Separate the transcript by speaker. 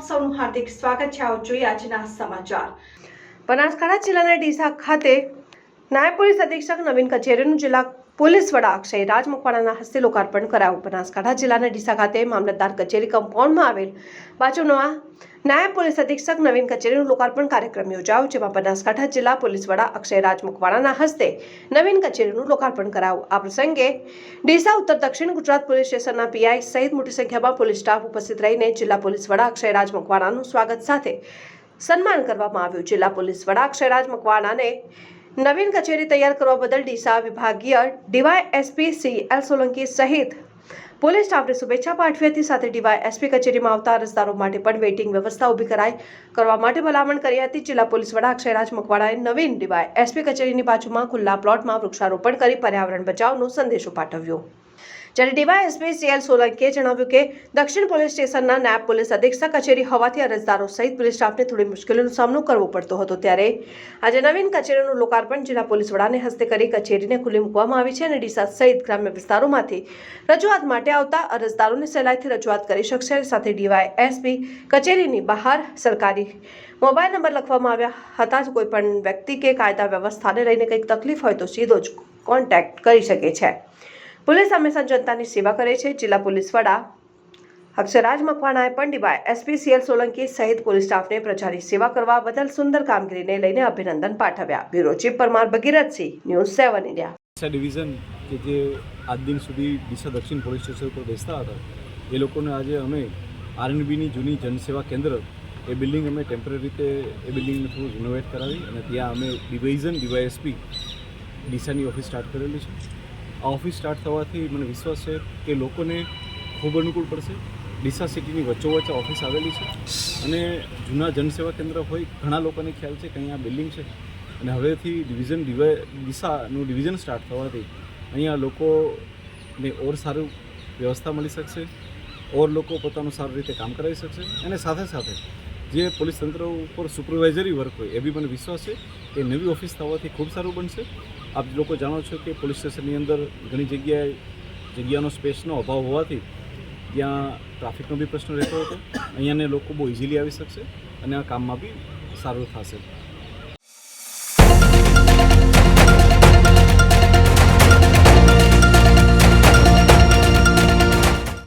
Speaker 1: સૌનું હાર્દિક સ્વાગત છે. આવો જોઈએ આજના સમાચાર. બનાસકાંઠા જિલ્લાના ડીસા ખાતે નાયબ પોલીસ અધિક્ષક નવીન કચેરીનું જિલ્લા પોલીસ વડા અક્ષય રાજ મકવાણાના હસ્તે લોકાર્પણ કરાયું. બનાસકાંઠા જિલ્લાના ડીસા ખાતે મામલતદાર કચેરી કમ્પાઉન્ડમાં આવેલ બાજુમાં નાયબ પોલીસ અધિક્ષક નવીન કચેરીનું લોકાર્પણ કાર્યક્રમ યોજાયો, જેમાં બનાસકાંઠા જિલ્લા પોલીસ વડા અક્ષય રાજ મકવાણાના હસ્તે નવીન કચેરીનું લોકાર્પણ કરાયું. આ પ્રસંગે ડીસા, ઉત્તર, દક્ષિણ ગુજરાત પોલીસ સ્ટેશનના પીઆઈ સહિત મોટી સંખ્યામાં પોલીસ સ્ટાફ ઉપસ્થિત રહીને જિલ્લા પોલીસ વડા અક્ષય રાજ મકવાણાનું સ્વાગત સાથે સન્માન કરવામાં આવ્યું. જિલ્લા પોલીસ વડા અક્ષયરાજ મકવાણાને નવીન કચેરી તૈયાર કરવા બદલ ડીસા વિભાગીય DY SP C L Solanki સહિત પોલીસ સ્ટાફને શુભેચ્છા પાઠવી હતી. સાથે ડીવાય એસપી કચેરીમાં આવતા અરજદારો માટે પણ વેઇટિંગ વ્યવસ્થા ઊભી કરાઈ કરવા માટે ભલામણ કરી હતી. જિલ્લા પોલીસ વડા અક્ષયરાજ મકવાડાએ નવીન ડીવાય એસપી કચેરીની બાજુમાં ખુલ્લા પ્લોટમાં વૃક્ષારોપણ કરી પર્યાવરણ બચાવનો સંદેશો પાઠવ્યો. જ્યારે ડીવાયએસપી સીએલ સોલંકીએ જણાવ્યું કે દક્ષિણ પોલીસ સ્ટેશનના નાયબ પોલીસ અધિક્ષક કચેરી હોવાથી અરજદારો સહિત પોલીસ સ્ટાફને થોડી મુશ્કેલીનો સામનો કરવો પડતો હતો ત્યારે આજે નવીન કચેરીનું લોકાર્પણ જિલ્લા પોલીસ વડાને હસ્તે કરી કચેરીને ખુલ્લી મૂકવામાં આવી છે અને ડીસા સહિત ગ્રામ્ય વિસ્તારોમાંથી રજૂઆત માટે આવતા અરજદારોને સહેલાઈથી રજૂઆત કરી શકશે. સાથે ડીવાયએસપી કચેરીની બહાર સરકારી મોબાઈલ નંબર લખવામાં આવ્યા હતા. જ કોઈ પણ વ્યક્તિ કે કાયદા વ્યવસ્થાને લઈને કંઈક તકલીફ હોય તો સીધો જ કોન્ટેક્ટ કરી શકે છે. પોલીસ હંમેશા જનતાની સેવા કરે છે. જિલ્લા પોલીસ વડા અક્ષરાજ મકવાણાએ પણ ડીવાય એસપીસીએલ સોલંકી સહિત પોલીસ સ્ટાફને પ્રજાની સેવા કરવા બદલ સુંદર કામગીરીને લઈને અભિનંદન પાઠવ્યા. Bureau chief Parmar Bhagirathsinh, news seven India.
Speaker 2: Division કે જે આજ દિન સુધી ડીસા દક્ષિણ પોલીસ સ્ટેશન ઉપર બેસતા હતા, એ લોકોને આજે અમે આરએનબીની જૂની જનસેવા કેન્દ્ર, એ બિલ્ડિંગ અમે ટેમ્પરરી રીતે એ બિલ્ડિંગને થોડું રિનોવેટ કરાવી અને ત્યાં અમે ડિવિઝન ડીવાયએસપી ડીસાની ઓફિસ સ્ટાર્ટ કરેલી છે. આ ઓફિસ સ્ટાર્ટ થવાથી મને વિશ્વાસ છે કે લોકોને ખૂબ અનુકૂળ પડશે. ડીસા સિટીની વચ્ચોવચ્ચ ઓફિસ આવેલી છે અને જૂના જનસેવા કેન્દ્ર હોય ઘણા લોકોને ખ્યાલ છે કે અહીંયા બિલ્ડિંગ છે. અને હવેથી ડિવિઝન ડીસાનું ડિવિઝન સ્ટાર્ટ થવાથી અહીંયા લોકોને ઓર સારું વ્યવસ્થા મળી શકશે. ઓર લોકો પોતાનું સારી રીતે કામ કરાવી શકશે. અને સાથે સાથે જે પોલીસ તંત્ર ઉપર સુપરવાઇઝરી વર્ક હોય, એ બી મને વિશ્વાસ છે કે નવી ઓફિસ થવાથી ખૂબ સારું બનશે. આપ લોકો જાણો છો કે પોલીસ સ્ટેશનની અંદર ઘણી જગ્યાએ જગ્યાનો સ્પેસનો અભાવ હોવાથી ત્યાં ટ્રાફિકનો બી પ્રશ્ન રહેતો હતો. અહીંયાને લોકો બહુ ઇઝીલી આવી શકશે અને આ કામમાં બી સારું થશે.